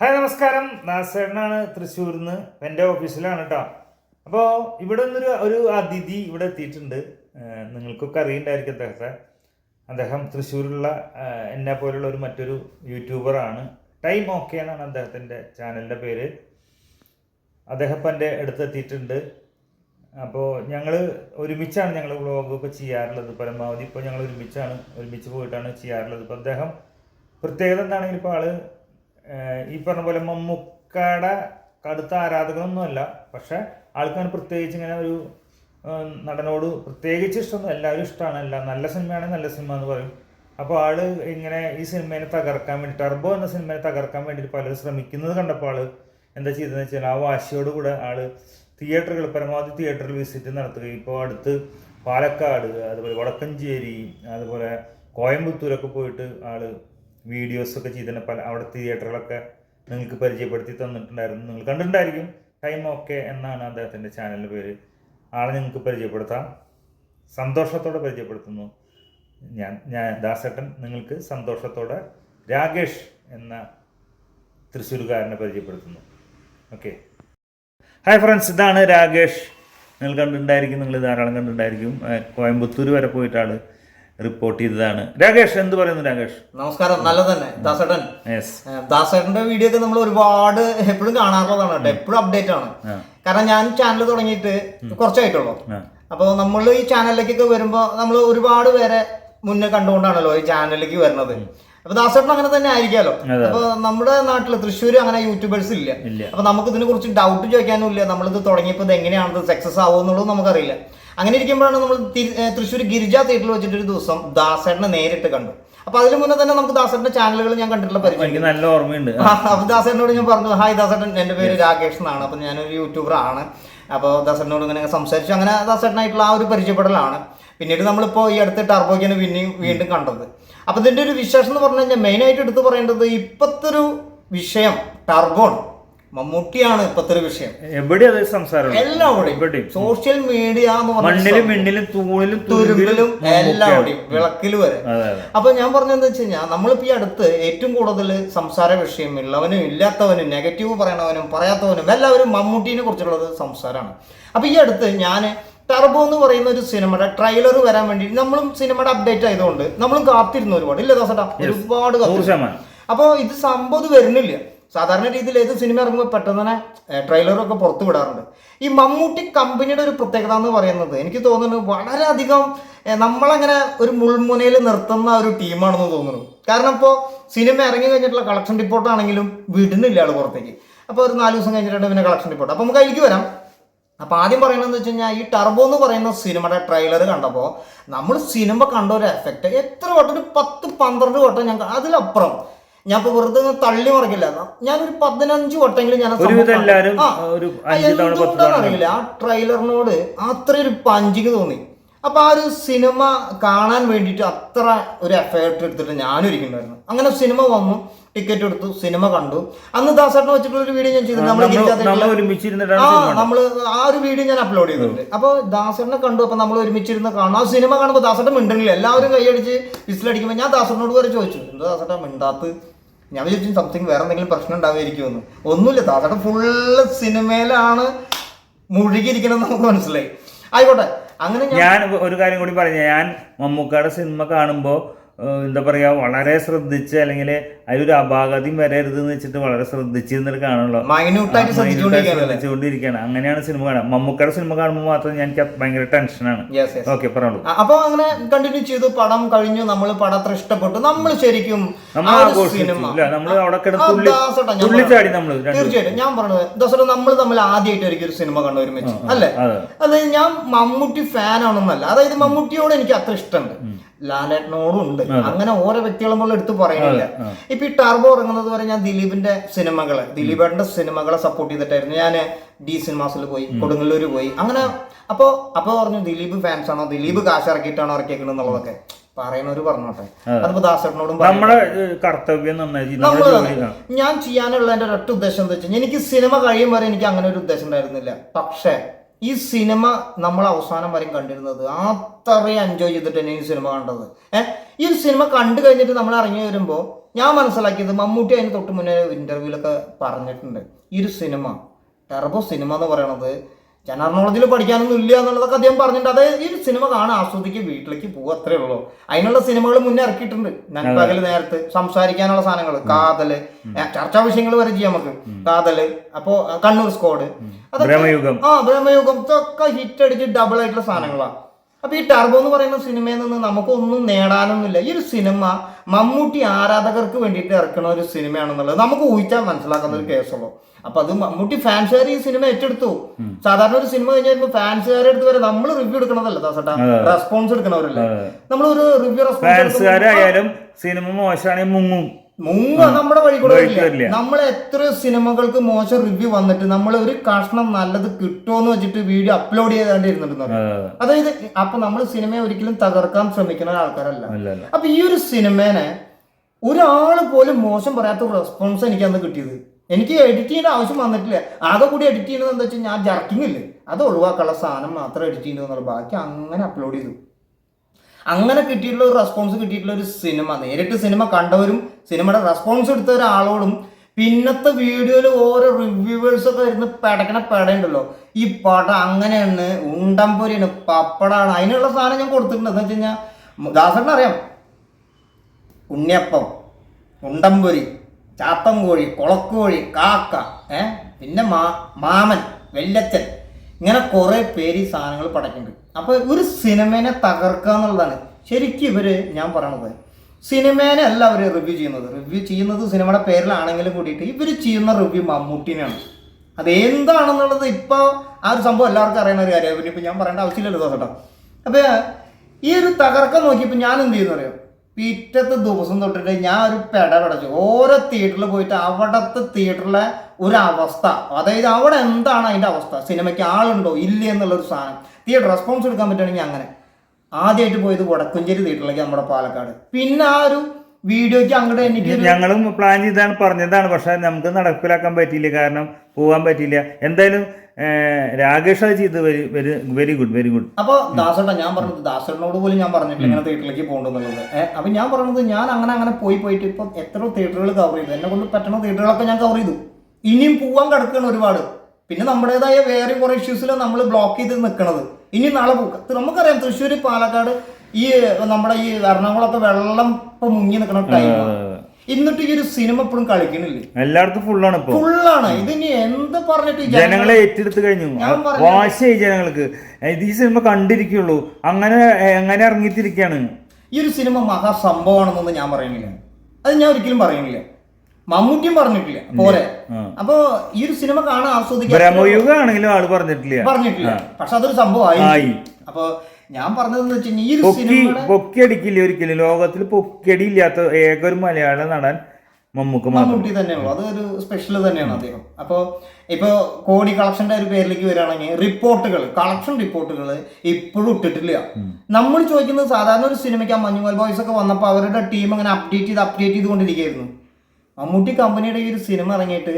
Hi നമസ്കാരം. ദാസേട്ടനാണ് തൃശ്ശൂരിൽ നിന്ന് എന്റെ ഓഫീസിലാണ് കേട്ടോ അപ്പോൾ ഇവിടെ നിന്നൊരു ഒരു അതിഥി ഇവിടെ എത്തിയിട്ടുണ്ട്. നിങ്ങൾക്കൊക്കെ അറിയണ്ടായിരിക്കും അദ്ദേഹത്തെ. അദ്ദേഹം തൃശ്ശൂരിലുള്ള എന്നെ പോലുള്ള ഒരു മറ്റൊരു യൂട്യൂബറാണ് ടൈം ഓക്കെ എന്നാണ് അദ്ദേഹത്തിന്റെ ചാനലിന്റെ പേര്. അദ്ദേഹം ഇപ്പം എന്റെ അടുത്തെത്തിയിട്ടുണ്ട് അപ്പോൾ ഞങ്ങൾ ഒരുമിച്ചാണ് ഞങ്ങൾ വ്ളോഗൊക്കെ ചെയ്യാറുള്ളത്. പരമാവധി ഇപ്പോൾ ഞങ്ങൾ ഒരുമിച്ചാണ് ഒരുമിച്ച് പോയിട്ടാണ് ചെയ്യാറുള്ളത്. ഇപ്പോൾ അദ്ദേഹം പ്രത്യേകത എന്താണെങ്കിൽ ഇപ്പോൾ ആൾ ഈ പറഞ്ഞ പോലെ മമ്മൂക്കയുടെ കടുത്ത ആരാധകനൊന്നുമല്ല. പക്ഷെ ആൾക്കാർ പ്രത്യേകിച്ച് ഇങ്ങനെ ഒരു നടനോട് പ്രത്യേകിച്ച് ഇഷ്ടമൊന്നും എല്ലാവരും ഇഷ്ടമാണ്. എല്ലാം നല്ല സിനിമയാണെങ്കിൽ നല്ല സിനിമ എന്ന് പറയും. അപ്പോൾ ആൾ ഇങ്ങനെ ഈ സിനിമയെ തകർക്കാൻ വേണ്ടി ടർബോ എന്ന സിനിമയെ തകർക്കാൻ വേണ്ടിയിട്ട് പലരും ശ്രമിക്കുന്നത് കണ്ടപ്പോൾ ആൾ എന്താ ചെയ്തതെന്ന് വെച്ചാൽ ആ വാശിയോട് കൂടെ ആൾ തിയേറ്ററുകൾ പരമാവധി തിയേറ്ററിൽ വിസിറ്റ് നടത്തുകയും ഇപ്പോൾ അടുത്ത് പാലക്കാട് അതുപോലെ വടക്കഞ്ചേരി അതുപോലെ കോയമ്പത്തൂരൊക്കെ പോയിട്ട് ആൾ വീഡിയോസ് ഒക്കെ ചെയ്തിട്ട് പല അവിടെ തിയേറ്ററുകളൊക്കെ നിങ്ങൾക്ക് പരിചയപ്പെടുത്തി തന്നിട്ടുണ്ടായിരുന്നു. നിങ്ങൾ കണ്ടിട്ടുണ്ടായിരിക്കും. ടൈം ഓക്കെ എന്നാണ് അദ്ദേഹത്തിന്റെ ചാനലിന്റെ പേര്. ആളെ നിങ്ങൾക്ക് പരിചയപ്പെടുത്താം. സന്തോഷത്തോടെ പരിചയപ്പെടുത്തുന്നു. ഞാൻ ഞാൻ ദാസേട്ടൻ നിങ്ങൾക്ക് സന്തോഷത്തോടെ രാകേഷ് എന്ന തൃശ്ശൂരുകാരനെ പരിചയപ്പെടുത്തുന്നു. ഓക്കെ ഹായ് ഫ്രണ്ട്സ് ഇതാണ് രാകേഷ്. നിങ്ങൾ കണ്ടിട്ടുണ്ടായിരിക്കും നിങ്ങൾ ധാരാളം കണ്ടിട്ടുണ്ടായിരിക്കും. കോയമ്പത്തൂർ വരെ പോയിട്ടാണ്. റിപ്പോർട്ട് ചെയ്തതാണ്. രാകേഷ് എന്ത് പറയുന്നു രാകേഷ്? നമസ്കാരം നല്ലത് തന്നെ ദാസേട്ടൻ ദാസേട്ടന്റെ വീഡിയോ ഒക്കെ നമ്മൾ ഒരുപാട് എപ്പോഴും കാണാറുള്ളതാണ് കേട്ടോ. എപ്പോഴും അപ്ഡേറ്റ് ആണ്. കാരണം ഞാൻ ചാനൽ തുടങ്ങിയിട്ട് കുറച്ചായിട്ടുള്ളൂ. അപ്പൊ അപ്പോൾ നമ്മൾ ഈ ചാനലിലേക്കൊക്കെ വരുമ്പോൾ നമ്മൾ ഒരുപാട് പേരെ മുന്നേ കണ്ടുകൊണ്ടാണല്ലോ ഈ ചാനലിലേക്ക് വരുന്നത്. അപ്പൊ ദാസേട്ടൻ അങ്ങനെ തന്നെ ആയിരിക്കാലോ. അപ്പൊ നമ്മുടെ നാട്ടിൽ തൃശ്ശൂർ അങ്ങനെ യൂട്യൂബേഴ്സ് ഇല്ല. അപ്പൊ നമുക്ക് ഇതിനെ കുറിച്ച് ഡൗട്ട് ചോദിക്കാനും ഇല്ല. നമ്മളിത് തുടങ്ങിയപ്പോൾ ഇത് എങ്ങനെയാണത് സക്സസ് ആവുമെന്നുള്ളത് നമുക്കറിയില്ല. അങ്ങനെ ഇരിക്കുമ്പോഴാണ് നമ്മൾ തൃശ്ശൂർ ഗിരിജ തിയേറ്ററിൽ വെച്ചിട്ട് ഒരു ദിവസം ദാസേട്ടനെ നേരിട്ട് കണ്ടു. അപ്പൊ അതിന് മുന്നേ തന്നെ നമുക്ക് ദാസേട്ടന്റെ ചാനലുകൾ ഞാൻ കണ്ടിട്ടുള്ള പരിചയം എനിക്ക് നല്ല ഓർമ്മയുണ്ട്. അപ്പൊ ദാസേട്ടനോട് ഞാൻ പറഞ്ഞു ഹായ് ദാസേട്ടൻ എന്റെ പേര് രാകേഷ് എന്നാണ്. അപ്പൊ ഞാനൊരു യൂട്യൂബർ ആണ്. അപ്പോൾ ദാസേട്ടനോട് ഇങ്ങനെ സംസാരിച്ചു. അങ്ങനെ ദാസേട്ടനായിട്ടുള്ള ആ ഒരു പരിചയപ്പെടലാണ്. പിന്നീട് നമ്മളിപ്പോൾ ഈ അടുത്ത ടർബോക്കിനെ പിന്നെയും വീണ്ടും കണ്ടത്. അപ്പോൾ ഇതിന്റെ ഒരു വിശേഷം എന്ന് പറഞ്ഞു കഴിഞ്ഞാൽ മെയിനായിട്ട് എടുത്ത് പറയേണ്ടത് ഇപ്പോഴത്തെ ഒരു വിഷയം ടർബോൺ മമ്മൂട്ടിയാണ് ഇപ്പത്തൊരു ഒരു വിഷയം. എവിടെ എല്ലാം സംസാരം എവിടെയും? സോഷ്യൽ മീഡിയ എന്ന് മണ്ണിലും മിണ്ണിലും തൂണിലും തുരുമ്പിലും എല്ലാം കൂടി വിളക്കിൽ വരെ. അപ്പൊ ഞാൻ പറഞ്ഞെന്ന് വെച്ച് കഴിഞ്ഞാൽ നമ്മളിപ്പോ ഈ അടുത്ത് ഏറ്റവും കൂടുതൽ സംസാര വിഷയം ഉള്ളവനും ഇല്ലാത്തവനും നെഗറ്റീവ് പറയണവനും പറയാത്തവനും എല്ലാവരും മമ്മൂട്ടിനെ കുറിച്ചുള്ളത് സംസാരമാണ് അപ്പൊ ഈ അടുത്ത് ഞാൻ ടർബോ എന്ന് പറയുന്ന ഒരു സിനിമയുടെ ട്രെയിലർ വരാൻ വേണ്ടി നമ്മളും സിനിമയുടെ അപ്ഡേറ്റ് ആയതുകൊണ്ട് നമ്മളും കാത്തിരുന്നു ഒരുപാട്. ഇല്ല ദോസട്ടാ? ഒരുപാട് അപ്പോൾ ഇത് സംഭവം ഇത് വരുന്നില്ല. സാധാരണ രീതിയിൽ ഏത് സിനിമ ഇറങ്ങുമ്പോൾ പെട്ടെന്ന് തന്നെ ട്രെയിലറൊക്കെ പുറത്തു വിടാറുണ്ട്. ഈ മമ്മൂട്ടി കമ്പനിയുടെ ഒരു പ്രത്യേകത എന്ന് പറയുന്നത് എനിക്ക് തോന്നുന്നു വളരെയധികം നമ്മളങ്ങനെ ഒരു മുൾമുനയിൽ നിർത്തുന്ന ഒരു ടീമാണെന്ന് തോന്നുന്നു. കാരണം ഇപ്പോൾ സിനിമ ഇറങ്ങി കഴിഞ്ഞിട്ടുള്ള കളക്ഷൻ റിപ്പോർട്ട് ആണെങ്കിലും വിടുന്നില്ല ആൾ പുറത്തേക്ക്. അപ്പോൾ ഒരു നാല് ദിവസം കഴിഞ്ഞിട്ടുണ്ട് പിന്നെ കളക്ഷൻ റിപ്പോർട്ട് അപ്പോൾ നമുക്ക് അതിലേക്ക് വരാം. അപ്പൊ ആദ്യം പറയണമെന്ന് വെച്ച് കഴിഞ്ഞാൽ ഈ ടർബോ എന്ന് പറയുന്ന സിനിമയുടെ ട്രെയിലർ കണ്ടപ്പോൾ നമ്മൾ സിനിമ കണ്ട ഒരു എഫക്റ്റ് എത്ര വട്ടം? ഒരു പത്ത് പന്ത്രണ്ട് വട്ടം ഞാൻ അതിലപ്പുറം. ഞാൻ ഇപ്പൊ വെറുതെ തള്ളി മറിക്കില്ല. ഞാനൊരു പതിനഞ്ച് വട്ടെങ്കിലും ഞാൻ ഒരു ആ, ട്രെയിലറിനോട് അത്രയൊരു പഞ്ചിങ് തോന്നി. അപ്പൊ ആ ഒരു സിനിമ കാണാൻ വേണ്ടിയിട്ട് അത്ര ഒരു എഫേർട്ട് എടുത്തിട്ട് ഞാനും ഇരിക്കുന്നുണ്ടായിരുന്നു അങ്ങനെ സിനിമ വന്നു ടിക്കറ്റ് എടുത്തു സിനിമ കണ്ടു. അന്ന് ദാസേട്ടനെ വെച്ചിട്ടുള്ള ഒരു വീഡിയോ ഞാൻ ചെയ്തിട്ടുണ്ട്. നമ്മൾ നമ്മൾ ആ ആ ഒരു വീഡിയോ ഞാൻ അപ്ലോഡ് ചെയ്തിട്ടുണ്ട്. അപ്പോൾ ദാസറിനെ കണ്ടു അപ്പോൾ നമ്മൾ ഒരുമിച്ചിരുന്ന് കാണും. ആ സിനിമ കാണുമ്പോൾ ദാസേട്ടൻ മിണ്ടണില്ല. എല്ലാവരും കൈയടിച്ച് വിസിലടിക്കുമ്പോൾ ഞാൻ ദാസറിനോട് വരെ ചോദിച്ചു എന്താ ദാസേട്ടൻ മിണ്ടാത്ത് ഞാൻ വിചാരിച്ചു സംതിങ് വേറെ എന്തെങ്കിലും പ്രശ്നം ഉണ്ടാവുമായിരിക്കുമെന്ന്. ഒന്നുമില്ല ദാസേട്ടൻ ഫുള്ള് സിനിമയിലാണ് മുഴുകിയിരിക്കണം നമുക്ക് മനസ്സിലായി. ആയിക്കോട്ടെ അങ്ങനെ ഞാൻ ഒരു കാര്യം കൂടി പറഞ്ഞു. ഞാൻ മമ്മൂക്കയുടെ സിനിമ കാണുമ്പോൾ എന്താ പറയാ വളരെ ശ്രദ്ധിച്ച് അല്ലെങ്കിൽ അതിലൊരു അപാകതയും വരരുത് എന്ന് വെച്ചിട്ട് വളരെ ശ്രദ്ധിച്ചിരുന്നിട്ട് കാണുള്ളൂ. ശ്രദ്ധിച്ചുകൊണ്ടിരിക്കുകയാണ് അങ്ങനെയാണ് സിനിമ കാണാൻ മമ്മൂക്കയുടെ സിനിമ കാണുമ്പോൾ മാത്രം ഞാൻ എനിക്ക് ഭയങ്കര ടെൻഷനാണ്. ഓക്കെ പറഞ്ഞോളൂ. അപ്പൊ അങ്ങനെ കണ്ടിന്യൂ ചെയ്തു. പടം കഴിഞ്ഞു. നമ്മൾ പടം അത്ര ഇഷ്ടപ്പെട്ടു. നമ്മൾ ശരിക്കും നമ്മൾ നമ്മൾ അവിടെ തുള്ളിച്ചാടി നമ്മൾ തീർച്ചയായിട്ടും. ഞാൻ പറഞ്ഞത് ദസറ നമ്മൾ തമ്മിൽ ആദ്യമായിട്ട് ഒരിക്കലും സിനിമ കണ്ട ഒരുമിച്ച്. അല്ലേ? അതെ. അതായത് ഞാൻ മമ്മൂട്ടി ഫാൻ ആണെന്നല്ല. അതായത് മമ്മൂട്ടിയോട് എനിക്ക് അത്ര ഇഷ്ടമുണ്ട്. ലാലേട്ടനോടും ഉണ്ട്. അങ്ങനെ ഓരോ വ്യക്തികളും നമ്മൾ എടുത്തു പറയുന്നില്ല ഇപ്പൊ ഈ ടർബോ ഇറങ്ങുന്നത് വരെ ഞാൻ ദിലീപിന്റെ സിനിമകളെ ദിലീപേട്ടന്റെ സിനിമകളെ സപ്പോർട്ട് ചെയ്തിട്ടായിരുന്നു. ഞാൻ ഡി സിനിമാസിൽ പോയി കൊടുങ്ങല്ലൂർ പോയി. അങ്ങനെ അപ്പോ അപ്പൊ പറഞ്ഞു ദിലീപ് ഫാൻസ് ആണോ ദിലീപ് കാശ് ഇറക്കിയിട്ടാണോ ഇറക്കിയേക്കുന്നത് എന്നുള്ളതൊക്കെ പറയുന്നവര് പറഞ്ഞോട്ടെ. അതിപ്പോ ദാസേട്ടനോടും. നമ്മുടെ കർത്തവ്യം ഞാൻ ചെയ്യാനുള്ള എന്റെ ഒരൊറ്റ ഉദ്ദേശം എന്താ വെച്ചാൽ എനിക്ക് സിനിമ കഴിയും വരെ എനിക്ക് അങ്ങനെ ഒരു ഉദ്ദേശം ഉണ്ടായിരുന്നില്ല. പക്ഷേ ഈ സിനിമ നമ്മൾ അവസാനം വരെയും കണ്ടിരുന്നത്. അത്രയും എൻജോയ് ചെയ്തിട്ട് തന്നെ ഈ സിനിമ കണ്ടത്. ഏഹ് ഈ ഒരു സിനിമ കണ്ടു കഴിഞ്ഞിട്ട് നമ്മൾ ഇറങ്ങി വരുമ്പോൾ ഞാൻ മനസ്സിലാക്കിയത് മമ്മൂട്ടി അതിന് തൊട്ട് മുന്നേ ഇന്റർവ്യൂലൊക്കെ പറഞ്ഞിട്ടുണ്ട്. ഈ ഒരു സിനിമ ടെർബോ സിനിമ എന്ന് പറയണത് ജനറൽ നോളജിൽ പഠിക്കാനൊന്നും ഇല്ല എന്നുള്ളതൊക്കെ അദ്ദേഹം പറഞ്ഞിട്ടുണ്ട്. അതായത് ഈ ഒരു സിനിമ കാണാൻ ആസ്വദിക്കുക വീട്ടിലേക്ക് പോകുക അത്രേ ഉള്ളൂ. അതിനുള്ള സിനിമകൾ മുന്നേ ഇറക്കിയിട്ടുണ്ട്. നൻപകൽ നേരത്ത് സംസാരിക്കാനുള്ള സാധനങ്ങൾ കാതൽ. ചർച്ചാ വിഷയങ്ങൾ വരെ ചെയ്യാം നമുക്ക്. കാതൽ. അപ്പോ കണ്ണൂർ സ്കോഡ് അതൊക്കെ ആ ബ്രഹ്മയുഗം. ഇതൊക്കെ ഹിറ്റ് അടിച്ച് ഡബിൾ ആയിട്ടുള്ള സാധനങ്ങളാണ് അപ്പൊ ഈ ടർബോ എന്ന് പറയുന്ന സിനിമയിൽ നിന്ന് നമുക്കൊന്നും നേടാനൊന്നുമില്ല. ഈ ഒരു സിനിമ മമ്മൂട്ടി ആരാധകർക്ക് വേണ്ടിയിട്ട് ഇറക്കുന്ന ഒരു സിനിമയാണെന്നുള്ളത് നമുക്ക് ഊഹിച്ചാൽ മനസ്സിലാക്കുന്ന ഒരു കേസുള്ളൂ. അപ്പൊ അത് മമ്മൂട്ടി ഫാൻസുകാർ ഈ സിനിമ ഏറ്റെടുത്തു. സാധാരണ ഒരു സിനിമ കഴിഞ്ഞാൽ ഫാൻസുകാരെ അടുത്ത് വരെ നമ്മൾ റിവ്യൂ എടുക്കണതല്ല ദാസട്ടാ റെസ്പോൺസ് എടുക്കണവരല്ലേ? നമ്മളൊരു റിവ്യൂ റെസ്പോൺസ് ഫാൻസുകാരായാലും സിനിമ മോശമാണെങ്കിൽ മുങ്ങും. മുങ്ങ നമ്മുടെ വഴി കൂടെ. നമ്മൾ എത്ര സിനിമകൾക്ക് മോശം റിവ്യൂ വന്നിട്ട് നമ്മൾ ഒരു കഷ്ണം നല്ലത് കിട്ടുമെന്ന് വെച്ചിട്ട് വീഡിയോ അപ്ലോഡ് ചെയ്താണ്ടിരുന്നുണ്ടെന്ന് ആ, അതായത് അപ്പൊ നമ്മൾ സിനിമയെ ഒരിക്കലും തകർക്കാൻ ശ്രമിക്കുന്ന ആൾക്കാരല്ല. അപ്പൊ ഈ ഒരു സിനിമേനെ ഒരാൾ പോലും മോശം പറയാത്ത ഒരു റെസ്പോൺസ് എനിക്ക് അന്ന് കിട്ടിയത്. എനിക്ക് എഡിറ്റ് ചെയ്യേണ്ട ആവശ്യം വന്നിട്ടില്ല. ആകെ കൂടി എഡിറ്റ് ചെയ്യുന്നത് എന്താ വെച്ചാൽ ഞാൻ ജർക്കിംഗ് ഇല്ലേ? അത് ഒഴിവാക്കാനുള്ള സാധനം മാത്രം എഡിറ്റ് ചെയ്യുന്നത് ബാക്കി അങ്ങനെ അപ്ലോഡ് ചെയ്തു. അങ്ങനെ കിട്ടിയിട്ടുള്ള ഒരു റെസ്പോൺസ് കിട്ടിയിട്ടുള്ള ഒരു സിനിമ നേരിട്ട് സിനിമ കണ്ടവരും സിനിമയുടെ റെസ്പോൺസ് എടുത്ത ഒരാളോടും പിന്നത്തെ വീഡിയോയിൽ ഓരോ റിവ്യൂവേഴ്സ് ഒക്കെ ഇരുന്ന് പെടക്കണ പെടയുണ്ടല്ലോ. ഈ പടം അങ്ങനെയാണ് ഉണ്ടംപൊരിയാണ് പപ്പടാണ്. അതിനുള്ള സാധനം ഞാൻ കൊടുത്തിട്ടുണ്ട്. എന്ന് വെച്ച് കഴിഞ്ഞാൽ അറിയാം. ഉണ്ണിയപ്പം ഉണ്ടംപൊരി ചാത്തൻകോഴി കുളക്കോഴി കാക്ക ഏ? പിന്നെ മാ മാമൻ വെല്ലച്ചൻ ഇങ്ങനെ കുറേ പേര് ഈ സാധനങ്ങൾ പടക്കുന്നുണ്ട് അപ്പോൾ ഒരു സിനിമേനെ തകർക്കുക എന്നുള്ളതാണ്. ശരിക്കും ഇവർ ഞാൻ പറയണത്. സിനിമേനെ അല്ല അവർ റിവ്യൂ ചെയ്യുന്നത്. റിവ്യൂ ചെയ്യുന്നത് സിനിമയുടെ പേരിലാണെങ്കിലും കൂടിയിട്ട് ഇവർ ചെയ്യുന്ന റിവ്യൂ മമ്മൂട്ടിനെയാണ്. അത് എന്താണെന്നുള്ളത് ഇപ്പോൾ ആ ഒരു സംഭവം എല്ലാവർക്കും അറിയുന്ന ഒരു കാര്യമാണ് പിന്നെ ഇപ്പം ഞാൻ പറയേണ്ട ആവശ്യമില്ലല്ലോ കേട്ടോ അപ്പോൾ ഈ ഒരു തകർക്കം നോക്കിയപ്പോൾ ഞാൻ എന്ത് ചെയ്യുന്നു അറിയാം? പിറ്റത്തെ ദിവസം തൊട്ടിട്ട് ഞാൻ ഒരു പെട പടച്ചു. ഓരോ തിയേറ്ററിൽ പോയിട്ട് അവിടുത്തെ തിയേറ്ററിലെ ഒരു അവസ്ഥ അതായത് അവിടെ എന്താണ് അതിന്റെ അവസ്ഥ? സിനിമയ്ക്ക് ആളുണ്ടോ? ഇല്ല എന്നുള്ളൊരു സാധനം. തിയേറ്റർ റെസ്പോൺസ് എടുക്കാൻ പറ്റുകയാണെങ്കിൽ അങ്ങനെ. ആദ്യമായിട്ട് പോയത് വടക്കുംചേരി തിയേറ്ററിലേക്ക് നമ്മുടെ പാലക്കാട്. പിന്നെ ആ ഒരു വീഡിയോയ്ക്ക് അങ്ങോട്ട് എനിക്ക് ഞങ്ങളും പ്ലാൻ ചെയ്താണ് പറഞ്ഞതാണ്. പക്ഷെ നമുക്ക് നടപ്പിലാക്കാൻ പറ്റിയില്ല. കാരണം പോകാൻ പറ്റിയില്ല. എന്തായാലും രാകേഷ് അത് ചെയ്ത് വെരി ഗുഡ് വെരി ഗുഡ് അപ്പൊ ദാസേട്ടാ ഞാൻ പറഞ്ഞത് ദാസേട്ടനോട് പോലും ഞാൻ പറഞ്ഞിട്ടില്ല. ഇങ്ങനെ തിയേറ്ററിലേക്ക് പോകണ്ടെന്നുള്ളത് ഏഹ് അപ്പൊ ഞാൻ പറഞ്ഞത് ഞാൻ അങ്ങനെ അങ്ങനെ പോയി പോയിട്ട് ഇപ്പൊ എത്ര തിയേറ്ററുകൾ കവർ ചെയ്തു. എന്നെ കൊണ്ട് പറ്റണ തിയേറ്ററുകളൊക്കെ ഞാൻ കവർ ചെയ്തു. ഇനിയും പോവാൻ കിടക്കുകയാണ് ഒരുപാട്. പിന്നെ നമ്മുടേതായ വേറെ കുറെ ഇഷ്യൂസിലാണ് നമ്മൾ ബ്ലോക്ക് ചെയ്ത് നിൽക്കണത് ഇനി നാളെ പോക്കാം. നമുക്കറിയാം തൃശ്ശൂർ പാലക്കാട് ഈ നമ്മുടെ ഈ എറണാകുളത്തെ വെള്ളം ഇപ്പൊ മുങ്ങി നിൽക്കണ ടൈം എന്നിട്ട് ഈ ഒരു സിനിമ ഇപ്പോഴും കളിക്കണില്ലേ? എല്ലായിടത്തും ഫുള്ളാണ് ഇപ്പൊ. ഫുള്ളാണ് ഇതിനി എന്ത് പറഞ്ഞിട്ട് ജനങ്ങളെ ഏറ്റെടുത്ത് കഴിഞ്ഞു. വാശയായി ജനങ്ങൾക്ക്. ഈ സിനിമ കണ്ടിരിക്കുള്ളൂ അങ്ങനെ എങ്ങനെ ഇറങ്ങിത്തിരിക്കാണ് ഈ ഒരു സിനിമ മഹാസംഭവമാണെന്നൊന്നും ഞാൻ പറയുന്നില്ല. അത് ഞാൻ ഒരിക്കലും പറയുന്നില്ല. മമ്മൂട്ടിയും പറഞ്ഞിട്ടില്ല. പോരെ. അപ്പോ ഈ ഒരു സിനിമ കാണാൻ ആസ്വദിക്കാൻ ആണെങ്കിലും ആൾ പറഞ്ഞിട്ടില്ല. പറഞ്ഞിട്ടില്ല. പക്ഷെ അതൊരു സംഭവമായി. അപ്പൊ ഞാൻ പറഞ്ഞതെന്ന് വെച്ചാൽ ഈ ഒരു പൊക്കി സിനിമയുടെ പൊക്കി അടിക്കില്ല ഒരിക്കലും? ലോകത്തിൽ പൊക്കിയടി ഇല്ലാത്ത ഏക ഒരു മലയാള നടൻ മമ്മൂക്ക് മാത്രം. മമ്മൂട്ടി തന്നെയുള്ളൂ. അതൊരു സ്പെഷ്യൽ തന്നെയാണ് അദ്ദേഹം. അപ്പോൾ ഇപ്പോൾ കോടി കളക്ഷന്റെ ഒരു പേരിലേക്ക് വരികയാണെങ്കിൽ റിപ്പോർട്ടുകൾ കളക്ഷൻ റിപ്പോർട്ടുകൾ ഇപ്പോഴും ഇട്ടിട്ടില്ല. നമ്മൾ ചോദിക്കുന്നത് സാധാരണ ഒരു സിനിമയ്ക്ക് ആ മഞ്ഞുമൽ ബോയ്സ് ഒക്കെ വന്നപ്പോൾ അവരുടെ ടീം അങ്ങനെ അപ്ഡേറ്റ് ചെയ്ത് അപ്ഡേറ്റ് ചെയ്തുകൊണ്ടിരിക്കുകയായിരുന്നു. മമ്മൂട്ടി കമ്പനിയുടെ ഈ ഒരു സിനിമ ഇറങ്ങിയിട്ട്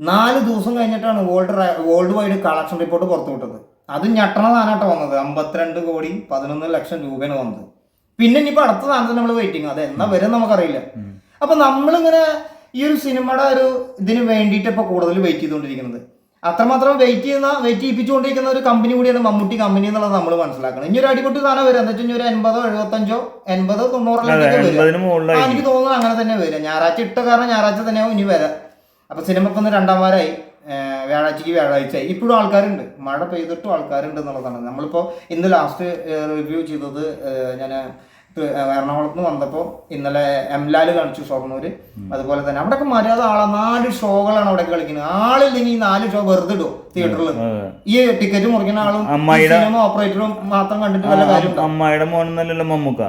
നാല് ദിവസം കഴിഞ്ഞിട്ടാണ് world world wide collection report പുറത്തു വിട്ടത് അത് ഞെട്ടണ സാധനമായിട്ട് വന്നത്. അമ്പത്തിരണ്ട് കോടി പതിനൊന്ന് ലക്ഷം രൂപയാണ് വന്നത്. പിന്നെ ഇനിയിപ്പോൾ അടുത്ത സാധനത്തിന് നമ്മൾ വെയിറ്റിംഗ് അത് എന്നാ വരും നമുക്കറിയില്ല. അപ്പൊ നമ്മളിങ്ങനെ ഈ ഒരു സിനിമയുടെ ഒരു ഇതിന് വേണ്ടിയിട്ട് ഇപ്പൊ കൂടുതൽ വെയിറ്റ് ചെയ്തുകൊണ്ടിരിക്കുന്നത്. അത്രമാത്രം വെയിറ്റ് ചെയ്യുന്ന വെയിറ്റ് ചെയ്യിപ്പിച്ചുകൊണ്ടിരിക്കുന്ന ഒരു കമ്പനി കൂടിയാണ് മമ്മൂട്ടി കമ്പനി എന്നുള്ളത് നമ്മൾ മനസ്സിലാക്കണം. ഇനി ഒരു അടിപൊളി സാധനം വരും. എന്താ വെച്ചാൽ ഒരു എൺപതോ എഴുപത്തഞ്ചോ എൺപതോ തൊണ്ണൂറിലേക്ക് വരും. എനിക്ക് തോന്നുന്നു അങ്ങനെ തന്നെ വരിക ഞായറാഴ്ച ഇട്ട കാരണം ഞായറാഴ്ച തന്നെയാവും ഇനി വരാം. അപ്പൊ സിനിമ ഇപ്പം ഒന്ന് രണ്ടാം വാരമായി. ഏർ വ്യാഴാഴ്ചക്ക് വ്യാഴാഴ്ച. ഇപ്പോഴും ആൾക്കാരുണ്ട്. മഴ പെയ്തിട്ടും ആൾക്കാരുണ്ട് എന്നുള്ളതാണ്. നമ്മളിപ്പോൾ ഇന്ന് ലാസ്റ്റ് റിവ്യൂ ചെയ്തത് ഞാൻ എറണാകുളത്ത് നിന്ന് വന്നപ്പോൾ ഇന്നലെ എംലാൽ കാണിച്ചു ഷൊർണൂര് അതുപോലെ തന്നെ അവിടെയൊക്കെ മര്യാദ ആളെ. നാല് ഷോകളാണ് അവിടെ കളിക്കുന്നത്. ആളില്ലെങ്കിൽ ഈ നാല് ഷോ വെറുതെ ഇടും തിയേറ്ററിൽ ഈ ടിക്കറ്റ് മുറിക്കുന്ന ആളും സിനിമ ഓപ്പറേറ്ററും മാത്രം കണ്ടിട്ട് നല്ല കാര്യം അമ്മായിയുടെ മോനെന്നല്ലല്ലോ മമ്മൂക്ക.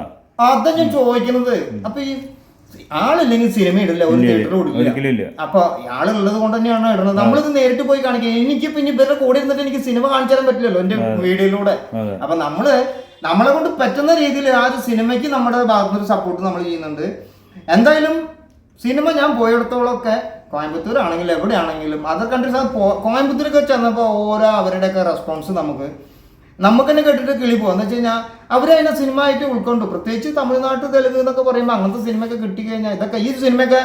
അതാ ഞാൻ ചോദിക്കുന്നത്. അപ്പൊ ഈ ആളില്ലെങ്കിൽ സിനിമ ഇടില്ല ഒരു തിയേറ്റർ ഒരിക്കലും ഇല്ല. അപ്പൊ ആളുള്ളത് കൊണ്ട് തന്നെയാണ് ഇടുന്നത്. നമ്മളിത് നേരിട്ട് പോയി കാണിക്കുക. എനിക്ക് പിന്നെ ഇവരുടെ കൂടെ ഇരുന്നിട്ട് എനിക്ക് സിനിമ കാണിച്ചു തരാൻ പറ്റില്ലല്ലോ എന്റെ വീഡിയോയിലൂടെ. അപ്പൊ നമ്മൾ നമ്മളെ കൊണ്ട് പറ്റുന്ന രീതിയിൽ ആ ഒരു സിനിമയ്ക്ക് നമ്മുടെ ഭാഗത്തുനിന്ന് നിന്ന് സപ്പോർട്ട് നമ്മൾ ചെയ്യുന്നുണ്ട്. എന്തായാലും സിനിമ ഞാൻ പോയിടത്തോളമൊക്കെ കോയമ്പത്തൂർ ആണെങ്കിലും എവിടെയാണെങ്കിലും അതർ കണ്ടിട്ട് കോയമ്പത്തൂരൊക്കെ ചെന്നപ്പോൾ ഓരോ അവരുടെയൊക്കെ റെസ്പോൺസ് നമുക്ക് നമുക്ക് തന്നെ കേട്ടിട്ട് കിളി പോകും എന്ന് വെച്ച് കഴിഞ്ഞാൽ അവരതിനെ സിനിമ ആയിട്ട് ഉൾക്കൊണ്ടു. പ്രത്യേകിച്ച് തമിഴ്നാട്ട് തെലുങ്ക് എന്നൊക്കെ പറയുമ്പോൾ അങ്ങനത്തെ സിനിമയൊക്കെ കിട്ടിക്കഴിഞ്ഞാൽ ഇതൊക്കെ ഈ സിനിമയൊക്കെ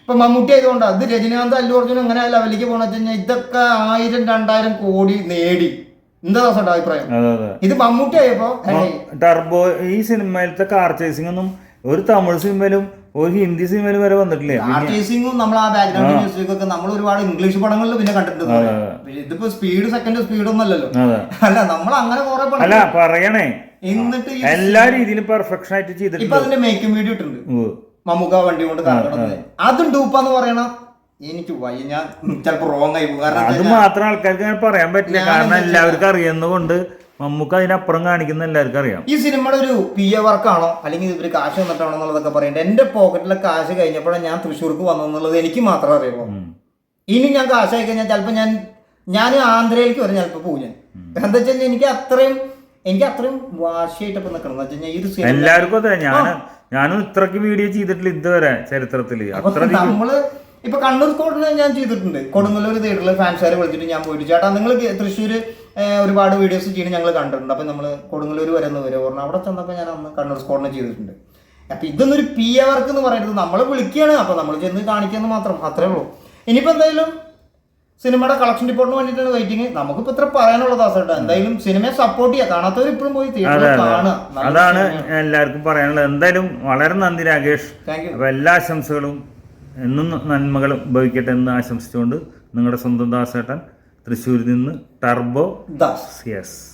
ഇപ്പൊ മമ്മൂട്ടി ആയതുകൊണ്ട് അത് രജനീകാന്ത് അല്ലു അർജുൻ അങ്ങനെ ലെവലിലേക്ക് പോകണമെന്ന് വെച്ച് കഴിഞ്ഞാൽ ഇതൊക്കെ ആയിരം രണ്ടായിരം കോടി നേടി. എന്താ ദിവസം അഭിപ്രായം? ഇത് മമ്മൂട്ടി ആയപ്പോ ടർബോ ഈ സിനിമയിലത്തെ കാർ ചേസിംഗ് ഒന്നും ഒരു തമിഴ് സിനിമയിലും ഒരു ഹിന്ദി സിനിമയിൽ വരെ വന്നിട്ടില്ലേ? ആർ ചേസിങ്ങും നമ്മൾ ആ ബാക്ക്ഗ്രൗണ്ട് മ്യൂസിക് ഒക്കെ നമ്മൾ ഒരുപാട് ഇംഗ്ലീഷ് പടങ്ങളിൽ പിന്നെ കണ്ടിട്ടുണ്ട്. ഇതിപ്പോ സ്പീഡ് സെക്കൻഡ് സ്പീഡ് ഒന്നല്ലല്ലോ അല്ല നമ്മൾ അങ്ങനെ കുറെ അല്ല പറയണേ. എന്നിട്ട് എല്ലാ രീതിയിലും പെർഫെക്ഷൻ ആയിട്ട് ഇപ്പൊ ചെയ്തിട്ടുണ്ട് അതിന്റെ മേക്കിംഗ് വീഡിയോ ഇട്ടുണ്ട്. മമ്മൂക്ക വണ്ടി കൊണ്ട് കറങ്ങുന്നത് അതും ഡൂപ്പാന്ന് പറയണം. എനിക്ക് വയ്യ ഞാൻ ചിലപ്പോ റോങ് ആയി പോകും. കാരണം അത് മാത്രം ആൾക്കാർക്ക് പറയാൻ പറ്റില്ല. കാരണം എല്ലാവർക്കും അറിയുന്നതുകൊണ്ട് മമ്മൂക്ക അതിനപ്പുറം കാണിക്കുന്ന എല്ലാവർക്കും അറിയാം. ഈ സിനിമയുടെ ഒരു പി എ വർക്കാണോ? അല്ലെങ്കിൽ ഇവർ കാശ് വന്നിട്ടാണോ എന്നുള്ളതൊക്കെ പറയണ്ടേ? എന്റെ പോക്കറ്റിലെ കാശ് കഴിഞ്ഞപ്പോഴാണ് ഞാൻ തൃശ്ശൂർക്ക് വന്നെന്നുള്ളത് എനിക്ക് മാത്രമേ അറിയുള്ളൂ. ഇനി ഞാൻ കാശായി കഴിഞ്ഞാൽ ചിലപ്പോൾ ഞാൻ ഞാൻ ആന്ധ്രയിലേക്ക് വരെ ചിലപ്പോൾ പോകും ഞാൻ എന്താ എനിക്ക് അത്രയും എനിക്ക് അത്രയും വാശിയായിട്ട് ഇപ്പൊ നിൽക്കണം. എന്ന് ഈ ഒരു സിനിമ എല്ലാവർക്കും അതെ. ഞാൻ ഞാനും ഇത്രക്ക് വീഡിയോ ചെയ്തിട്ടില്ല ഇതുവരെ ചരിത്രത്തിൽ അത്ര നമ്മൾ ഇപ്പൊ കണ്ണൂർ സ്കോട്ടിന് ഞാൻ ചെയ്തിട്ടുണ്ട്. കൊടുങ്ങല്ലൂർ തിയേറ്ററിൽ ഫാൻസുകാരെ വിളിച്ചിട്ട് ഞാൻ പോയിട്ട് ചേട്ടാ നിങ്ങൾ തൃശ്ശൂർ ഒരുപാട് വീഡിയോസ് ചെയ്യുന്നത് ഞങ്ങൾ കണ്ടിട്ടുണ്ട്. അപ്പൊ നമ്മൾ കൊടുങ്ങല്ലൂർ വരെ ഒന്ന് വരും. പറഞ്ഞു അവിടെ ചെന്നപ്പോൾ ഞാൻ അന്ന് കണ്ണൂർ സ്കോഡിനെ ചെയ്തിട്ടുണ്ട്. അപ്പൊ ഇതൊന്നും ഒരു പി എ വർക്ക് എന്ന് പറയുന്നത് നമ്മൾ വിളിക്കുകയാണ്. അപ്പൊ നമ്മൾ ചെന്ന് കാണിക്കുന്നത് മാത്രം. അത്രേ ഉള്ളൂ. ഇനിയിപ്പോ എന്തായാലും സിനിമയുടെ കളക്ഷൻ റിപ്പോർട്ടിന് വേണ്ടിയിട്ടാണ് വെയിറ്റിംഗ് നമുക്കിപ്പോ ഇത്ര പറയാനുള്ളത് ദാസേട്ടാ എന്തായാലും സിനിമയെ സപ്പോർട്ട് ചെയ്യുക കാണാത്തവർ ഇപ്പോഴും പോയി തിയേറ്ററിൽ കാണുക. അതാണ് എല്ലാവർക്കും പറയാനുള്ളത്. എന്തായാലും വളരെ നന്ദി രാകേഷ്. താങ്ക് യു എല്ലാ ആശംസകളും എന്നും നന്മകൾ ഭവിക്കട്ടെ എന്ന് ആശംസിച്ചുകൊണ്ട് നിങ്ങളുടെ സ്വന്തം ദാസേട്ടൻ തൃശ്ശൂരിൽ നിന്ന് ടർബോ ദാസ്. യെസ്